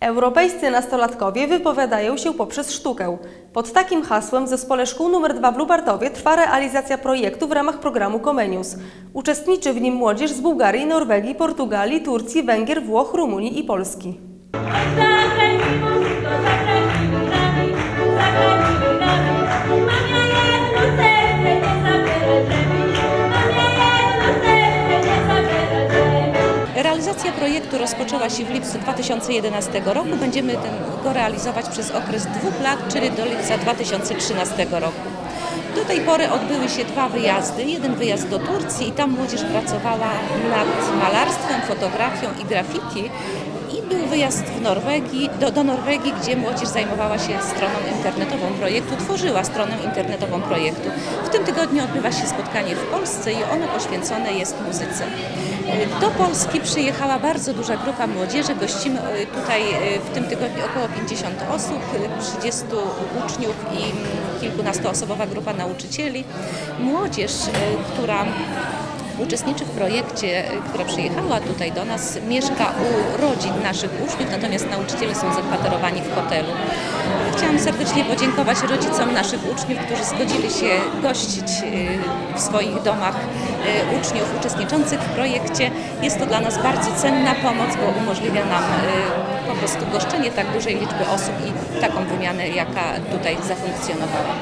Europejscy nastolatkowie wypowiadają się poprzez sztukę. Pod takim hasłem w Zespole Szkół nr 2 w Lubartowie trwa realizacja projektu w ramach programu Comenius. Uczestniczy w nim młodzież z Bułgarii, Norwegii, Portugalii, Turcji, Węgier, Włoch, Rumunii i Polski. Realizacja projektu rozpoczęła się w lipcu 2011 roku. Będziemy go realizować przez okres dwóch lat, czyli do lipca 2013 roku. Do tej pory odbyły się dwa wyjazdy. Jeden wyjazd do Turcji i tam młodzież pracowała nad malarstwem, fotografią i graffiti. I był wyjazd w Norwegii, do, do Norwegii, gdzie młodzież zajmowała się stroną internetową projektu, tworzyła stronę internetową projektu. W tym tygodniu odbywa się spotkanie w Polsce i ono poświęcone jest muzyce. Do Polski przyjechała bardzo duża grupa młodzieży. Gościmy e, tutaj e, w tym tygodniu około 50 osób, e, 30 uczniów i mm, kilkunastoosobowa grupa nauczycieli. Młodzież, e, która uczestniczy w projekcie, która przyjechała tutaj do nas, mieszka u rodzin naszych uczniów, natomiast nauczyciele są zakwaterowani w hotelu. Chciałam serdecznie podziękować rodzicom naszych uczniów, którzy zgodzili się gościć e, w swoich domach e, uczniów uczestniczących w projekcie. Jest to dla nas bardzo cenna pomoc, bo umożliwia nam e, po prostu goszczenie tak dużej liczby osób i taką wymianę, jaka tutaj zafunkcjonowała.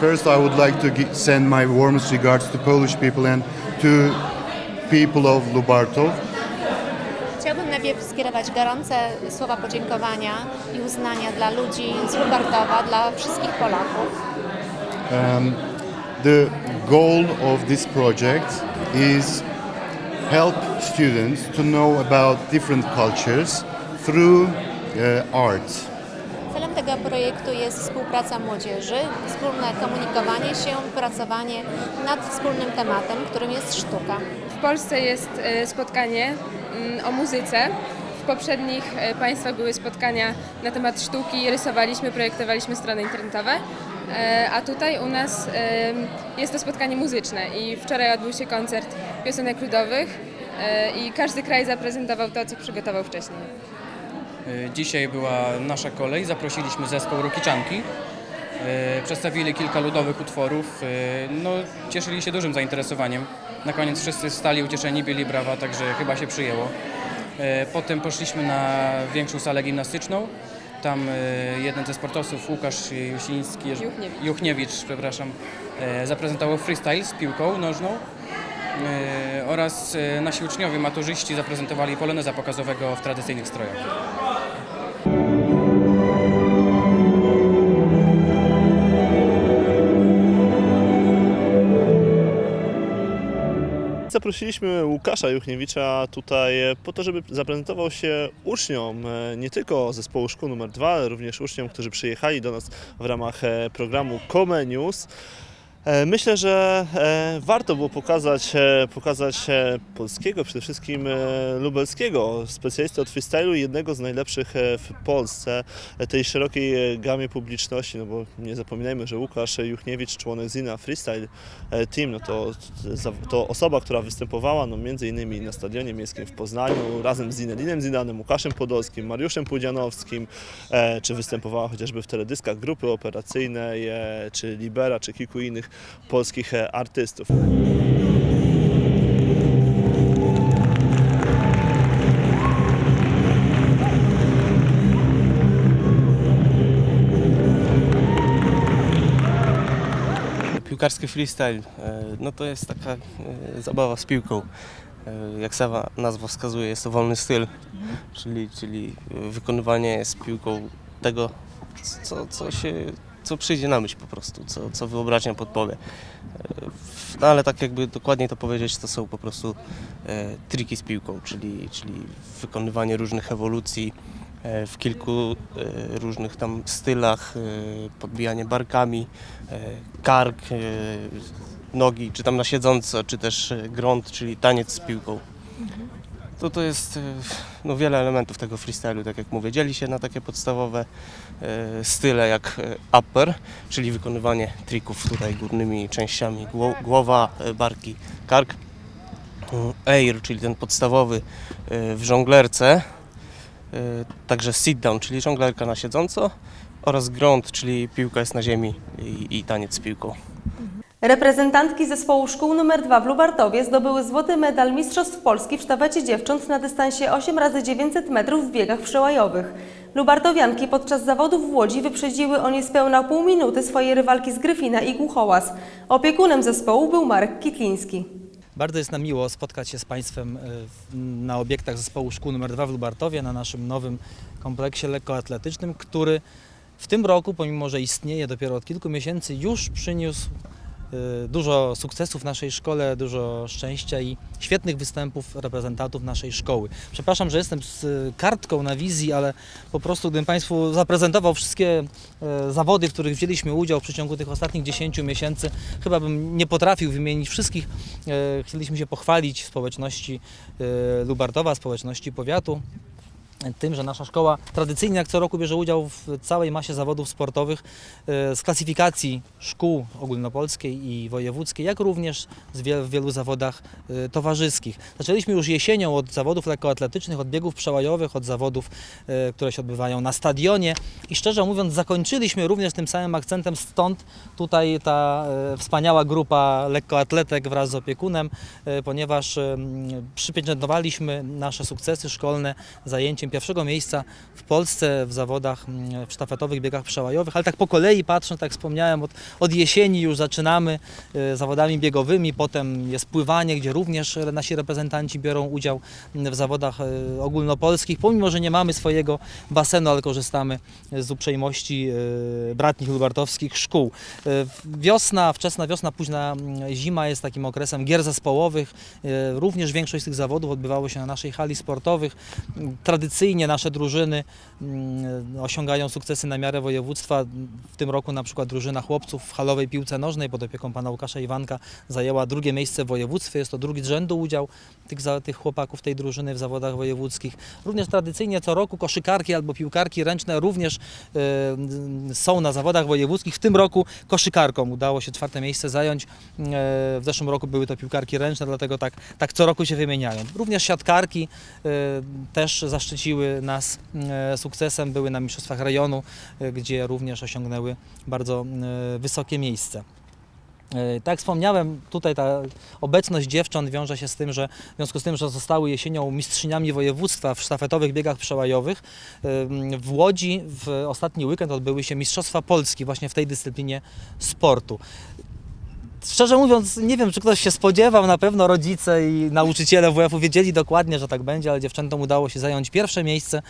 First, I would like to send my warmest regards to Polish people and to people of Lubartov. Chciałbym najpierw skierować gorące słowa podziękowania i uznania dla ludzi z Lubartowa, dla wszystkich Polaków. The goal of this project is help students to know about different cultures through uh, art. Tego projektu jest współpraca młodzieży, wspólne komunikowanie się, pracowanie nad wspólnym tematem, którym jest sztuka. W Polsce jest e, spotkanie mm, o muzyce. W poprzednich e, państwach były spotkania na temat sztuki, rysowaliśmy, projektowaliśmy strony internetowe. E, A tutaj u nas jest to spotkanie muzyczne i wczoraj odbył się koncert piosenek ludowych i każdy kraj zaprezentował to, co przygotował wcześniej. Y, Dzisiaj była nasza kolej, zaprosiliśmy zespół Rukiczanki. Y, Przedstawili kilka ludowych utworów, y, no, cieszyli się dużym zainteresowaniem. Na koniec wszyscy stali ucieszeni, byli brawa, także chyba się przyjęło. Potem poszliśmy na większą salę gimnastyczną. Tam jeden ze sportowców, Łukasz Jusiński, Juchniewicz. Juchniewicz przepraszam, zaprezentował freestyle z piłką nożną. Y, Oraz y, nasi uczniowie, maturzyści zaprezentowali poloneza pokazowego w tradycyjnych strojach. Zaprosiliśmy Łukasza Juchniewicza tutaj e, po to, żeby zaprezentował się uczniom e, nie tylko zespołu szkół nr 2, ale również uczniom, którzy przyjechali do nas w ramach e, programu Comenius. E, Myślę, że e, warto było pokazać, e, pokazać polskiego, przede wszystkim lubelskiego specjalistę od freestylu, jednego z najlepszych w Polsce, tej szerokiej gamie publiczności, no bo nie zapominajmy, że Łukasz Juchniewicz, członek Zina Freestyle Team, no to, to osoba, która występowała no między innymi na Stadionie Miejskim w Poznaniu razem z Zinedinem Zidanem, Łukaszem Podolskim, Mariuszem Pudzianowskim, czy występowała chociażby w teledyskach grupy operacyjnej, czy Libera, czy kilku innych polskich e, artystów. Piłkarski freestyle, e, no to jest taka e, zabawa z piłką. Jak sama nazwa wskazuje, jest to wolny styl, czyli, czyli wykonywanie z piłką tego, co, co, się, co przyjdzie na myśl po prostu, co, co wyobraźnia podpowie. E, No ale tak jakby dokładniej to powiedzieć, to są po prostu e, triki z piłką, czyli, czyli wykonywanie różnych ewolucji e, w kilku e, różnych tam stylach, e, podbijanie barkami, e, kark, e, nogi, czy tam na siedząco, czy też e, grunt, czyli taniec z piłką. To to jest e, no, wiele elementów tego freestylu, tak jak mówię. Dzieli się na takie podstawowe e, style jak e, upper, czyli wykonywanie trików tutaj górnymi częściami gło- głowa, barki, kark. Air, czyli ten podstawowy w żonglerce, także sit down, czyli żonglerka na siedząco oraz ground, czyli piłka jest na ziemi i, i taniec z piłką. Reprezentantki zespołu szkół nr 2 w Lubartowie zdobyły złoty medal Mistrzostw Polski w sztafecie dziewcząt na dystansie 8x900 metrów w biegach przełajowych. Lubartowianki podczas zawodów w Łodzi wyprzedziły o niespełna pół minuty swoje rywalki z Gryfina i Głuchołaz. Opiekunem zespołu był Marek Kitliński. Bardzo jest nam miło spotkać się z Państwem e, na obiektach zespołu szkół nr 2 w Lubartowie, na naszym nowym kompleksie lekkoatletycznym, który w tym roku, pomimo że istnieje dopiero od kilku miesięcy, już przyniósł dużo sukcesów w naszej szkole, dużo szczęścia i świetnych występów reprezentantów naszej szkoły. Przepraszam, że jestem z kartką na wizji, ale po prostu gdybym Państwu zaprezentował wszystkie e, zawody, w których wzięliśmy udział w przeciągu tych ostatnich 10 miesięcy, chyba bym nie potrafił wymienić wszystkich. E, Chcieliśmy się pochwalić społeczności Lubartowa, społeczności powiatu tym, że nasza szkoła tradycyjnie jak co roku bierze udział w całej masie zawodów sportowych e, z klasyfikacji szkół ogólnopolskiej i wojewódzkiej, jak również w wielu zawodach e, towarzyskich. Zaczęliśmy już jesienią od zawodów lekkoatletycznych, od biegów przełajowych, od zawodów, e, które się odbywają na stadionie i szczerze mówiąc zakończyliśmy również tym samym akcentem, stąd tutaj ta wspaniała grupa lekkoatletek wraz z opiekunem, ponieważ przypieczętowaliśmy nasze sukcesy szkolne zajęciem pierwszego miejsca w Polsce w zawodach mm, w sztafetowych biegach przełajowych, ale tak po kolei patrząc, tak wspomniałem, od, od jesieni już zaczynamy e, zawodami biegowymi, potem jest pływanie, gdzie również nasi reprezentanci biorą udział w zawodach e, ogólnopolskich, pomimo, że nie mamy swojego basenu, ale korzystamy z uprzejmości e, bratnich lubartowskich szkół. Wiosna, wczesna wiosna, późna mm, zima jest takim okresem gier zespołowych. Również większość z tych zawodów odbywało się na naszej hali sportowych. Mm, Tradycyjnie nasze drużyny mm, osiągają sukcesy na miarę województwa. W tym roku na przykład drużyna chłopców w halowej piłce nożnej pod opieką pana Łukasza Iwanka zajęła drugie miejsce w województwie. Jest to drugi z rzędu udział tych, tych chłopaków tej drużyny w zawodach wojewódzkich. Również tradycyjnie co roku koszykarki albo piłkarki ręczne również e, są na zawodach wojewódzkich. W tym roku koszykarkom udało się czwarte miejsce zająć. E, w zeszłym roku były to piłkarki ręczne, dlatego tak, tak co roku się wymieniają. Również siatkarki e, też zaszczyciły nas e, sukcesem, były na Mistrzostwach Rejonu, e, gdzie również osiągnęły bardzo e, wysokie miejsce. Tak wspomniałem, tutaj ta obecność dziewcząt wiąże się z tym, że w związku z tym, że zostały jesienią mistrzyniami województwa w sztafetowych biegach przełajowych, w Łodzi w ostatni weekend odbyły się Mistrzostwa Polski właśnie w tej dyscyplinie sportu. Szczerze mówiąc, nie wiem, czy ktoś się spodziewał, na pewno rodzice i nauczyciele WF-u wiedzieli dokładnie, że tak będzie, ale dziewczętom udało się zająć pierwsze miejsce,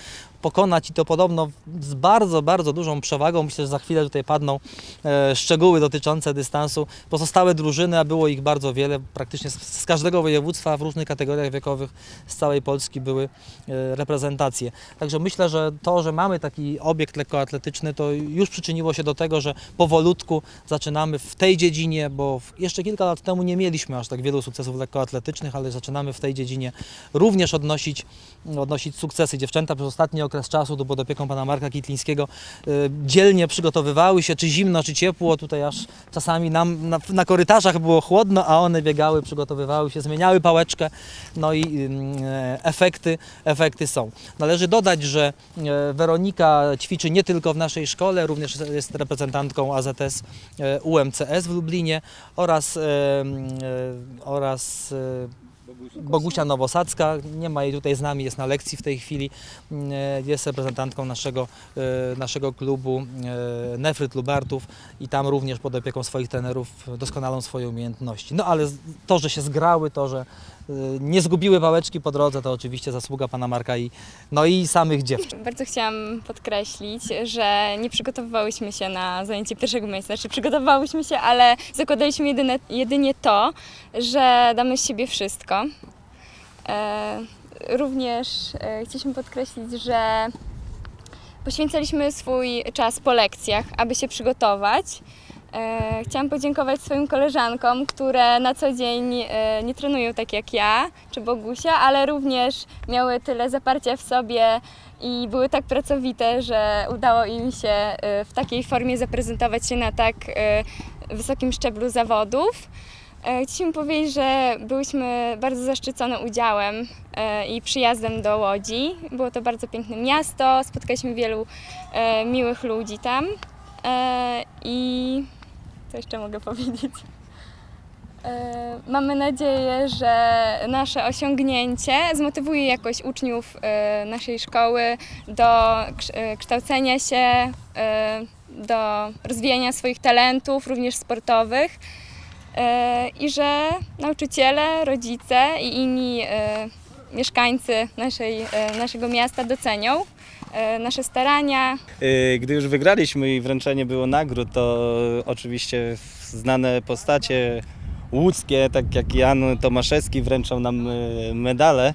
pokonać i to podobno z bardzo, bardzo dużą przewagą. Myślę, że za chwilę tutaj padną e, szczegóły dotyczące dystansu. Pozostałe drużyny, a było ich bardzo wiele, praktycznie z, z każdego województwa w różnych kategoriach wiekowych z całej Polski były e, reprezentacje. Także myślę, że to, że mamy taki obiekt lekkoatletyczny, to już przyczyniło się do tego, że powolutku zaczynamy w tej dziedzinie, bo jeszcze kilka lat temu nie mieliśmy aż tak wielu sukcesów lekkoatletycznych, ale zaczynamy w tej dziedzinie również odnosić, odnosić sukcesy. Dziewczęta przez ostatni okres czasu, tu pod opieką pana Marka Kitlińskiego, e, dzielnie przygotowywały się, czy zimno, czy ciepło. Tutaj aż czasami nam na, na korytarzach było chłodno, a one biegały, przygotowywały się, zmieniały pałeczkę, no i ym, e, efekty, efekty są. Należy dodać, że Weronika ćwiczy nie tylko w naszej szkole, również jest reprezentantką AZS UMCS w Lublinie oraz, e, oraz e, Bogusia Nowosadzka, nie ma jej tutaj z nami, jest na lekcji w tej chwili, e, jest reprezentantką naszego, naszego klubu Nefryt Lubartów i tam również pod opieką swoich trenerów doskonalą swoje umiejętności. No ale to, że się zgrały, to, że nie zgubiły pałeczki po drodze, to oczywiście zasługa pana Marka i, no i samych dziewczyn. Bardzo chciałam podkreślić, że nie przygotowywałyśmy się na zajęcie pierwszego miejsca. Znaczy przygotowywałyśmy się, ale zakładaliśmy jedyne, jedynie to, że damy z siebie wszystko. E, również e, chcieliśmy podkreślić, że poświęcaliśmy swój czas po lekcjach, aby się przygotować. E, Chciałam podziękować swoim koleżankom, które na co dzień e, nie trenują tak jak ja czy Bogusia, ale również miały tyle zaparcia w sobie i były tak pracowite, że udało im się e, w takiej formie zaprezentować się na tak wysokim szczeblu zawodów. Chcieliśmy powiedzieć, że byłyśmy bardzo zaszczycone udziałem i przyjazdem do Łodzi. Było to bardzo piękne miasto, spotkaliśmy wielu miłych ludzi tam. I co jeszcze mogę powiedzieć? E, Mamy nadzieję, że nasze osiągnięcie zmotywuje jakoś uczniów e, naszej szkoły do e, kształcenia się, do rozwijania swoich talentów, również sportowych. I że nauczyciele, rodzice i inni mieszkańcy naszej, naszego miasta docenią nasze starania, Y, Gdy już wygraliśmy i wręczenie było nagród, to oczywiście znane postacie łódzkie, tak jak Jan Tomaszewski wręczał nam y, medale,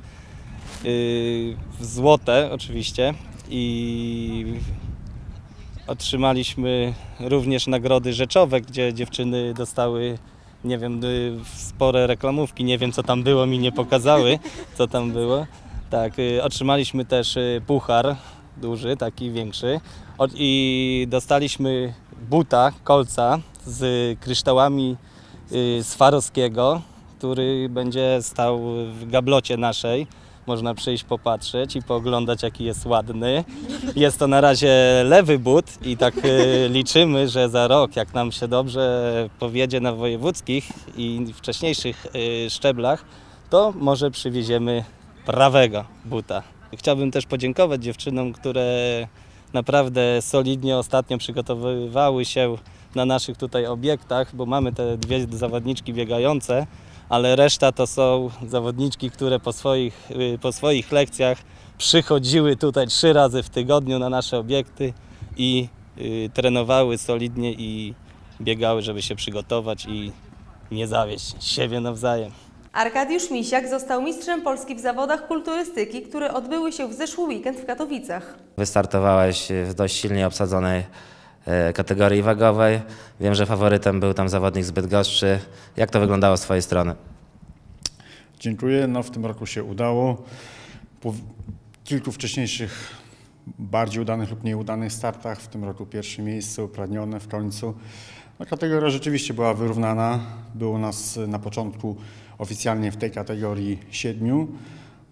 złote oczywiście. I otrzymaliśmy również nagrody rzeczowe, gdzie dziewczyny dostały nie wiem, spore reklamówki, nie wiem co tam było, mi nie pokazały, co tam było. Tak, otrzymaliśmy też puchar duży, taki większy i dostaliśmy buta, kolca z kryształami y, Swarowskiego, który będzie stał w gablocie naszej. Można przyjść popatrzeć i pooglądać jaki jest ładny. Jest to na razie lewy but i tak y, liczymy, że za rok, jak nam się dobrze powiedzie na wojewódzkich i wcześniejszych y, szczeblach, to może przywieziemy prawego buta. Chciałbym też podziękować dziewczynom, które naprawdę solidnie ostatnio przygotowywały się na naszych tutaj obiektach, bo mamy te dwie zawodniczki biegające, ale reszta to są zawodniczki, które po swoich, y, po swoich lekcjach przychodziły tutaj trzy razy w tygodniu na nasze obiekty i y, trenowały solidnie i biegały, żeby się przygotować i nie zawieść siebie nawzajem. Arkadiusz Misiak został mistrzem Polski w zawodach kulturystyki, które odbyły się w zeszły weekend w Katowicach. Wystartowałeś w dość silnie obsadzonej e, kategorii wagowej. Wiem, że faworytem był tam zawodnik z Bydgoszczy. Jak to wyglądało z Twojej strony? Dziękuję. No, w tym roku się udało. Po kilku wcześniejszych, bardziej udanych lub nieudanych startach, w tym roku pierwsze miejsce upragnione w końcu. No, kategoria rzeczywiście była wyrównana. Było nas na początku oficjalnie w tej kategorii siedmiu.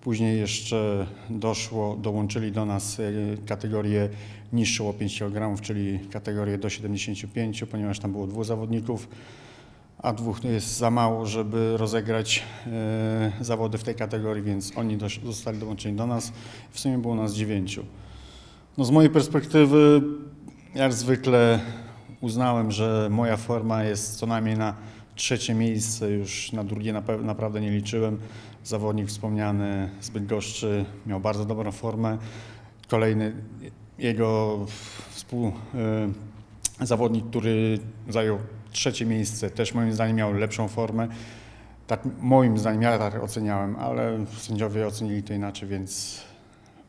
Później jeszcze doszło, dołączyli do nas e, kategorię niższą o 5 kg, czyli kategorię do 75, ponieważ tam było dwóch zawodników a dwóch jest za mało, żeby rozegrać e, zawody w tej kategorii, więc oni zostali dołączeni do nas. W sumie było nas dziewięciu. No z mojej perspektywy, jak zwykle uznałem, że moja forma jest co najmniej na trzecie miejsce, już na drugie naprawdę nie liczyłem. Zawodnik wspomniany z Bydgoszczy miał bardzo dobrą formę. Kolejny jego współ, e, zawodnik, który zajął trzecie miejsce, też moim zdaniem miał lepszą formę. Tak moim zdaniem, ja tak oceniałem, ale sędziowie ocenili to inaczej, więc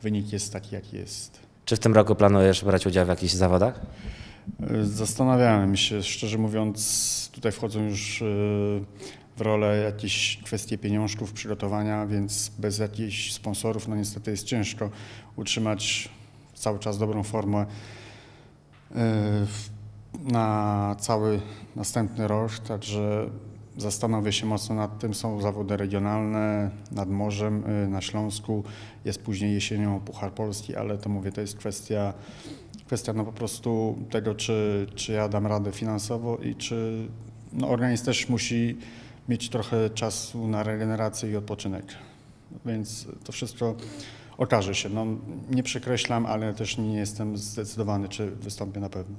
wynik jest taki, jaki jest. Czy w tym roku planujesz brać udział w jakichś zawodach? Zastanawiałem się, szczerze mówiąc, tutaj wchodzą już y, w rolę jakieś kwestie pieniążków, przygotowania, więc bez jakichś sponsorów, no niestety jest ciężko utrzymać cały czas dobrą formę w- na cały następny rok, także zastanowię się mocno nad tym. Są zawody regionalne nad morzem, y, na Śląsku, jest później jesienią Puchar Polski, ale to mówię, to jest kwestia kwestia no po prostu tego, czy, czy ja dam radę finansowo i czy no organizm też musi mieć trochę czasu na regenerację i odpoczynek. Więc to wszystko okaże się. No, nie przekreślam, ale też nie jestem zdecydowany, czy wystąpię na pewno.